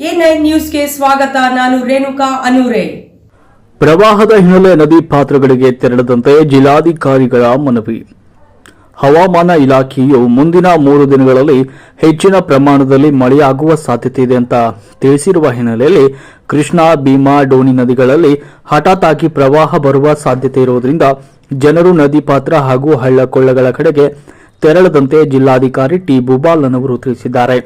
ನ್ಯೂಸ್ಗೆ ಸ್ವಾಗತ, ನಾನು ರೇಣುಕಾ ಅನೂರೆ. ಪ್ರವಾಹದ ಹಿನ್ನೆಲೆ ನದಿ ಪಾತ್ರಗಳಿಗೆ ತೆರಳದಂತೆ ಜಿಲ್ಲಾಧಿಕಾರಿಗಳ ಮನವಿ. ಹವಾಮಾನ ಇಲಾಖೆಯು ಮುಂದಿನ ಮೂರು ದಿನಗಳಲ್ಲಿ ಹೆಚ್ಚಿನ ಪ್ರಮಾಣದಲ್ಲಿ ಮಳೆಯಾಗುವ ಸಾಧ್ಯತೆ ಇದೆ ಅಂತ ತಿಳಿಸಿರುವ ಹಿನ್ನೆಲೆಯಲ್ಲಿ ಕೃಷ್ಣಾ, ಭೀಮಾ, ಡೋಣಿ ನದಿಗಳಲ್ಲಿ ಹಠಾತ್ ಆಗಿ ಪ್ರವಾಹ ಬರುವ ಸಾಧ್ಯತೆ ಇರುವುದರಿಂದ ಜನರು ನದಿ ಪಾತ್ರ ಹಾಗೂ ಹಳ್ಳ ಕೊಳ್ಳಗಳ ಕಡೆಗೆ ತೆರಳದಂತೆ ಜಿಲ್ಲಾಧಿಕಾರಿ ಟಿ. ಭೂಪಾಲನವರು ತಿಳಿಸಿದ್ದಾರೆ.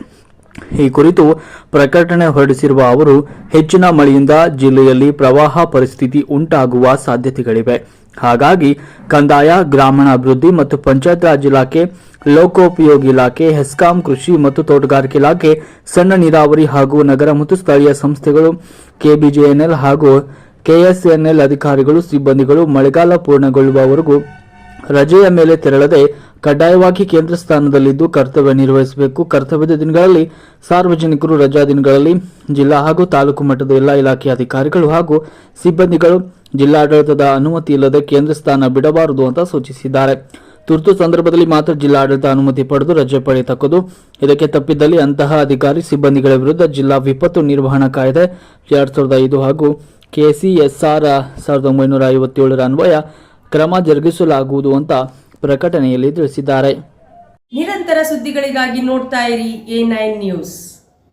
ಈ ಕುರಿತು ಪ್ರಕಟಣೆ ಹೊರಡಿಸಿರುವ ಅವರು, ಹೆಚ್ಚಿನ ಮಳೆಯಿಂದ ಜಿಲ್ಲೆಯಲ್ಲಿ ಪ್ರವಾಹ ಪರಿಸ್ಥಿತಿ ಉಂಟಾಗುವ ಸಾಧ್ಯತೆಗಳಿವೆ. ಹಾಗಾಗಿ ಕಂದಾಯ, ಗ್ರಾಮೀಣಾಭಿವೃದ್ಧಿ ಮತ್ತು ಪಂಚಾಯತ್ ರಾಜ್ ಇಲಾಖೆ, ಲೋಕೋಪಯೋಗಿ ಇಲಾಖೆ, ಹೆಸ್ಕಾಂ ಕೃಷಿ ಮತ್ತು ತೋಟಗಾರಿಕೆ ಇಲಾಖೆ, ಸಣ್ಣ ನೀರಾವರಿ ಹಾಗೂ ನಗರ ಮತ್ತು ಸ್ಥಳೀಯ ಸಂಸ್ಥೆಗಳು, ಕೆಬಿಜೆಎನ್ಎಲ್ ಹಾಗೂ ಕೆಎಸ್ಎನ್ಎಲ್ ಅಧಿಕಾರಿಗಳು, ಸಿಬ್ಬಂದಿಗಳು ಮಳೆಗಾಲ ಪೂರ್ಣಗೊಳ್ಳುವವರೆಗೂ ರಜೆಯ ಮೇಲೆ ತೆರಳದೆ ಕಡ್ಡಾಯವಾಗಿ ಕೇಂದ್ರ ಸ್ಥಾನದಲ್ಲಿದ್ದು ಕರ್ತವ್ಯ ನಿರ್ವಹಿಸಬೇಕು. ಕರ್ತವ್ಯದ ದಿನಗಳಲ್ಲಿ ಸಾರ್ವಜನಿಕರು ರಜಾ ದಿನಗಳಲ್ಲಿ ಜಿಲ್ಲಾ ಹಾಗೂ ತಾಲೂಕು ಮಟ್ಟದ ಎಲ್ಲ ಇಲಾಖೆಯ ಅಧಿಕಾರಿಗಳು ಹಾಗೂ ಸಿಬ್ಬಂದಿಗಳು ಜಿಲ್ಲಾಡಳಿತದ ಅನುಮತಿ ಇಲ್ಲದೆ ಕೇಂದ್ರ ಸ್ಥಾನ ಬಿಡಬಾರದು ಅಂತ ಸೂಚಿಸಿದ್ದಾರೆ. ತುರ್ತು ಸಂದರ್ಭದಲ್ಲಿ ಮಾತ್ರ ಜಿಲ್ಲಾಡಳಿತ ಅನುಮತಿ ಪಡೆದು ರಜೆ ಪಡೆಯತಕ್ಕದು ಇದಕ್ಕೆ ತಪ್ಪಿದ್ದಲ್ಲಿ ಅಂತಹ ಅಧಿಕಾರಿ, ಸಿಬ್ಬಂದಿಗಳ ವಿರುದ್ಧ ಜಿಲ್ಲಾ ವಿಪತ್ತು ನಿರ್ವಹಣಾ ಕಾಯ್ದೆ ಎರಡ್ ಸಾವಿರದ ಐದು ಹಾಗೂ ಕೆಸಿಎಸ್ಆರ್ ಸಾವಿರದ ಒಂಬೈನೂರ ಐವತ್ತೇಳರ ಅನ್ವಯ ಕ್ರಮ ಜರುಗಿಸಲಾಗುವುದು ಅಂತ ಪ್ರಕಟಣೆಯಲ್ಲಿ ತಿಳಿಸಿದ್ದಾರೆ. ನಿರಂತರ ಸುದ್ದಿಗಳಿಗಾಗಿ ನೋಡ್ತಾ ಇರಿ ಎ ನೈನ್ ನ್ಯೂಸ್